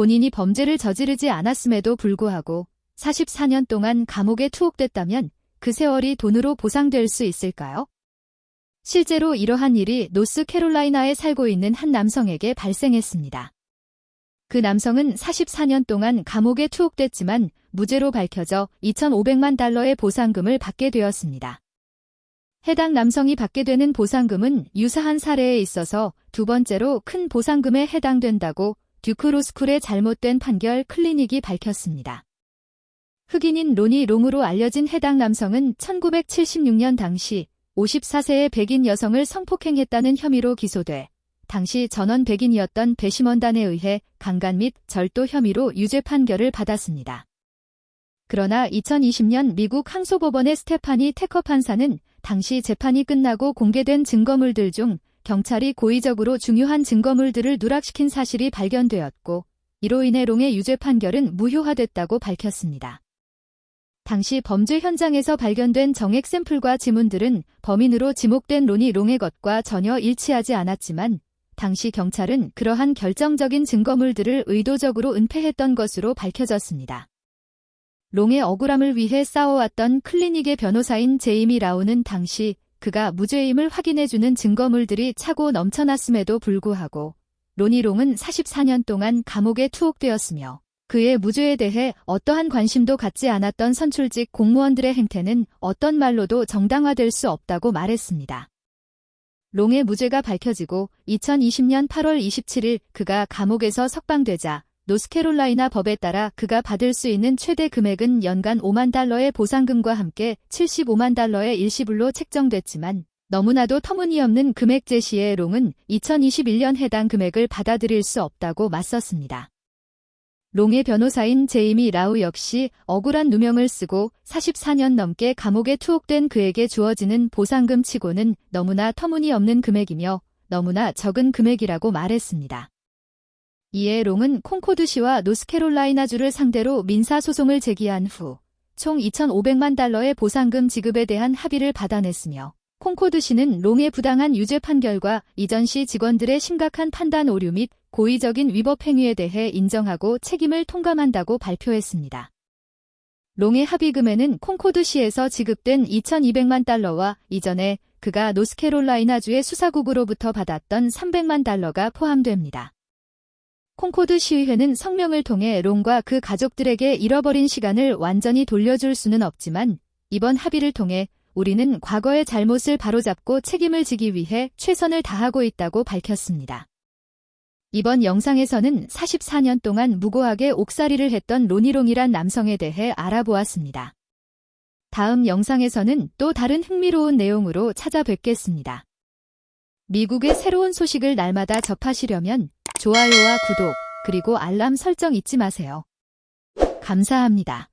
본인이 범죄를 저지르지 않았음에도 불구하고 44년 동안 감옥에 투옥됐다면 그 세월이 돈으로 보상될 수 있을까요? 실제로 이러한 일이 노스캐롤라이나에 살고 있는 한 남성에게 발생했습니다. 그 남성은 44년 동안 감옥에 투옥됐지만 무죄로 밝혀져 2,500만 달러의 보상금을 받게 되었습니다. 해당 남성이 받게 되는 보상금은 유사한 사례에 있어서 두 번째로 큰 보상금에 해당된다고 듀크로스쿨의 잘못된 판결 클리닉이 밝혔습니다. 흑인인 로니 롱으로 알려진 해당 남성은 1976년 당시 54세의 백인 여성을 성폭행했다는 혐의로 기소돼 당시 전원 백인이었던 배심원단에 의해 강간 및 절도 혐의로 유죄 판결을 받았습니다. 그러나 2020년 미국 항소법원의 스테파니 테커 판사는 당시 재판이 끝나고 공개된 증거물들 중 경찰이 고의적으로 중요한 증거물들을 누락시킨 사실이 발견되었고 이로 인해 롱의 유죄 판결은 무효화됐다고 밝혔습니다. 당시 범죄 현장에서 발견된 정액 샘플과 지문들은 범인으로 지목된 로니 롱의 것과 전혀 일치하지 않았지만 당시 경찰은 그러한 결정적인 증거물들을 의도적으로 은폐했던 것으로 밝혀졌습니다. 롱의 억울함을 위해 싸워왔던 클리닉의 변호사인 제이미 라우는 당시 그가 무죄임을 확인해주는 증거물들이 차고 넘쳐났음에도 불구하고 로니 롱은 44년 동안 감옥에 투옥되었으며 그의 무죄에 대해 어떠한 관심도 갖지 않았던 선출직 공무원들의 행태는 어떤 말로도 정당화될 수 없다고 말했습니다. 롱의 무죄가 밝혀지고 2020년 8월 27일 그가 감옥에서 석방되자 노스캐롤라이나 법에 따라 그가 받을 수 있는 최대 금액은 연간 5만 달러의 보상금과 함께 75만 달러의 일시불로 책정됐지만 너무나도 터무니없는 금액 제시에 롱은 2021년 해당 금액을 받아들일 수 없다고 맞섰습니다. 롱의 변호사인 제이미 라우 역시 억울한 누명을 쓰고 44년 넘게 감옥에 투옥된 그에게 주어지는 보상금 치고는 너무나 터무니없는 금액이며 너무나 적은 금액이라고 말했습니다. 이에 롱은 콩코드시와 노스캐롤라이나주를 상대로 민사소송을 제기한 후 총 2,500만 달러의 보상금 지급에 대한 합의를 받아냈으며 콩코드시는 롱의 부당한 유죄 판결과 이전 시 직원들의 심각한 판단 오류 및 고의적인 위법 행위에 대해 인정하고 책임을 통감한다고 발표했습니다. 롱의 합의금에는 콩코드시에서 지급된 2,200만 달러와 이전에 그가 노스캐롤라이나주의 수사국으로부터 받았던 300만 달러가 포함됩니다. 콩코드 시의회는 성명을 통해 롱과 그 가족들에게 잃어버린 시간을 완전히 돌려줄 수는 없지만 이번 합의를 통해 우리는 과거의 잘못을 바로잡고 책임을 지기 위해 최선을 다하고 있다고 밝혔습니다. 이번 영상에서는 44년 동안 무고하게 옥살이를 했던 로니롱이란 남성에 대해 알아보았습니다. 다음 영상에서는 또 다른 흥미로운 내용으로 찾아뵙겠습니다. 미국의 새로운 소식을 날마다 접하시려면 좋아요와 구독, 그리고 알람 설정 잊지 마세요. 감사합니다.